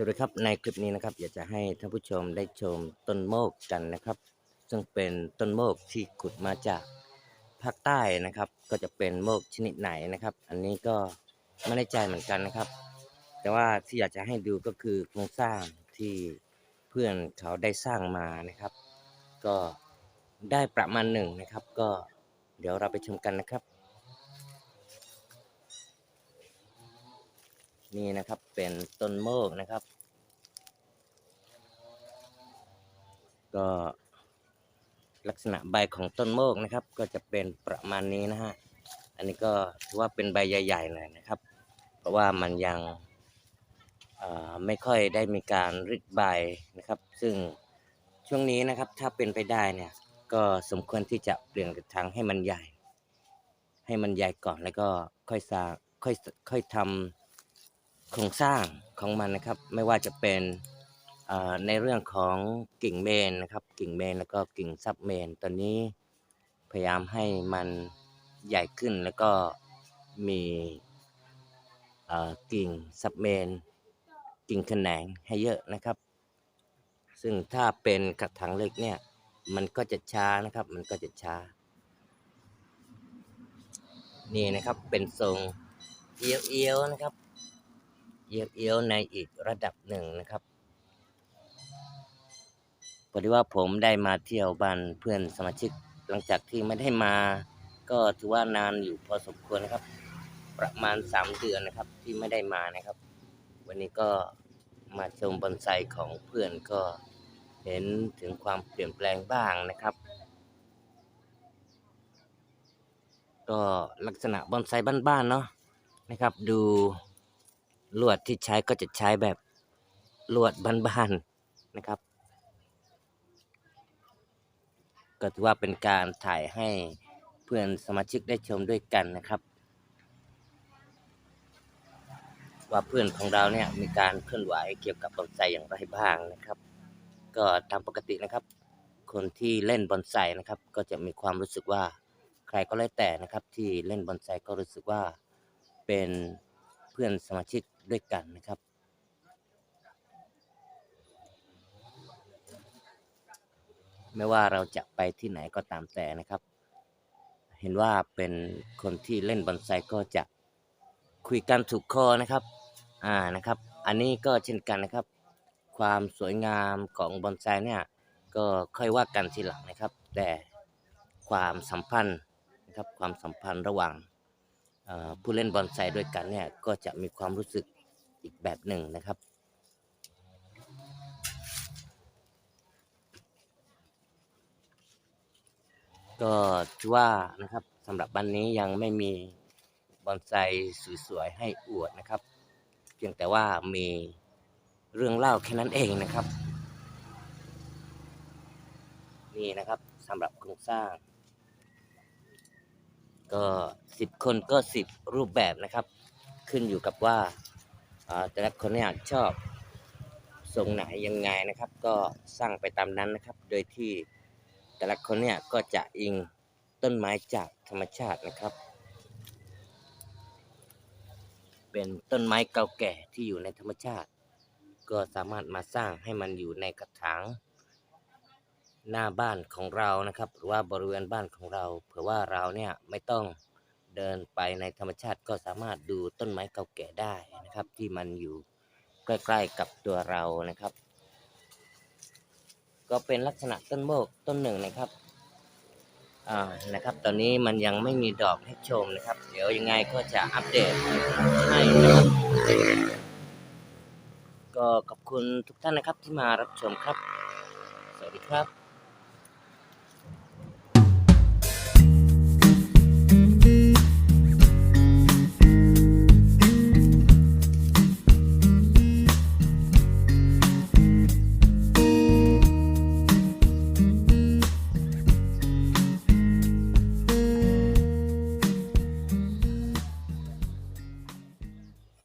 สวัสดีครับในคลิปนี้นะครับ อยากจะให้ท่านผู้ชมได้ชมต้นโมกกันนะครับ ซึ่งเป็นต้นโมกที่ขุดมาจากภาคใต้นะครับ ก็จะเป็นโมกชนิดไหนนะครับ อันนี้ก็ไม่แน่ใจเหมือนกันนะครับ แต่ว่าที่อยากจะให้ดูก็คือโครงสร้างที่เพื่อนเขาได้สร้างมานะครับ ก็ได้ประมาณหนึ่งนะครับ ก็เดี๋ยวเราไปชมกันนะครับ นี่นะครับเป็นต้นโมกนะครับ ก็ลักษณะใบของต้นโมกนะครับ ก็จะเป็นประมาณนี้นะฮะอันนี้ก็ถือว่าเป็นใบใหญ่ๆหน่อยนะครับ เพราะว่ามันยังไม่ค่อยได้มีการริดใบนะครับ ซึ่งช่วงนี้นะครับถ้าเป็นไปได้เนี่ยก็สมควรที่จะเปลี่ยนกระถางให้มันใหญ่ ให้มันใหญ่ก่อนแล้วก็ค่อยสร้างค่อยค่อยทำ โครงสร้างของมันนะครับ ไม่ว่าจะเป็นในเรื่องของกิ่งเมนนะครับ กิ่งเมนแล้วก็กิ่งซับเมนตอนนี้พยายามให้มันใหญ่ขึ้นแล้วก็มีกิ่งซับเมนกิ่งแขนงให้เยอะนะครับ ซึ่งถ้าเป็นกระถางเล็กเนี่ยมันก็จะช้านะครับ มันก็จะช้า นี่นะครับเป็นทรงเอียวๆนะครับ เอียวๆในอีกระดับหนึ่งนะครับพอดีว่าผมได้มาเที่ยวบ้านเพื่อนสมาชิกหลังจากที่ไม่ได้มา ก็ถือว่านานอยู่พอสมควรนะครับ ประมาณสามเดือนนะครับที่ไม่ได้มานะครับ วันนี้ก็มาชมบอนไซของเพื่อนก็เห็นถึงความเปลี่ยนแปลงบ้างนะครับ ก็ลักษณะบอนไซบ้านๆเนาะนะครับ ดู ลวดที่ใช้ก็จะใช้แบบลวดบ้านๆนะครับ ก็ถือว่าเป็นการถ่ายให้เพื่อนสมาชิกได้ชมด้วยกันนะครับ ว่าเพื่อนของเราเนี่ยมีการเคลื่อนไหวเกี่ยวกับบอนไซอย่างไรบ้างนะครับ ก็ตามปกตินะครับ คนที่เล่นบอนไซนะครับ ก็จะมีความรู้สึกว่าใครก็แล้วแต่นะครับที่เล่นบอนไซก็รู้สึกว่าเป็นเพื่อนสมาชิก ด้วยกันนะครับ ไม่ว่าเราจะไปที่ไหนก็ตามแต่นะครับ เห็นว่าเป็นคนที่เล่นบอนไซก็จะคุยกันถูกคอนะครับ อ่านะครับ อันนี้ก็เช่นกันนะครับ ความสวยงามของบอนไซเนี่ยก็ค่อยว่ากันทีหลังนะครับ แต่ความสัมพันธ์นะครับความสัมพันธ์ระหว่างผู้เล่นบอนไซด้วยกันเนี่ยก็จะมีความรู้สึก อีกแบบหนึ่งนะครับ ก็ถือว่านะครับสำหรับวันนี้ยังไม่มีบอนไซสวยๆให้อวดนะครับ เพียงแต่ว่ามีเรื่องเล่าแค่นั้นเองนะครับ นี่นะครับสำหรับโครงสร้าง ก็สิบคนก็สิบรูปแบบนะครับ ขึ้นอยู่กับว่า แต่ละคนเนี่ยชอบทรงไหนยังไงนะครับ ก็สร้างไปตามนั้นนะครับ โดยที่แต่ละคนเนี่ยก็จะอิงต้นไม้จากธรรมชาตินะครับ เป็นต้นไม้เก่าแก่ที่อยู่ในธรรมชาติ ก็สามารถมาสร้างให้มันอยู่ในกระถางหน้าบ้านของเรานะครับ หรือว่าบริเวณบ้านของเรา เผื่อว่าเราเนี่ยไม่ต้อง เดินไปในธรรมชาติก็สามารถดูต้นไม้เก่าแก่ได้นะครับ ที่มันอยู่ใกล้ๆกับตัวเรานะครับ ก็เป็นลักษณะต้นโมกต้นหนึ่งนะครับอ่านะครับ ตอนนี้มันยังไม่มีดอกให้ชมนะครับ เดี๋ยวยังไงก็จะอัปเดตให้นะครับก็ขอบคุณทุกท่านนะครับที่มารับชมครับ สวัสดีครับ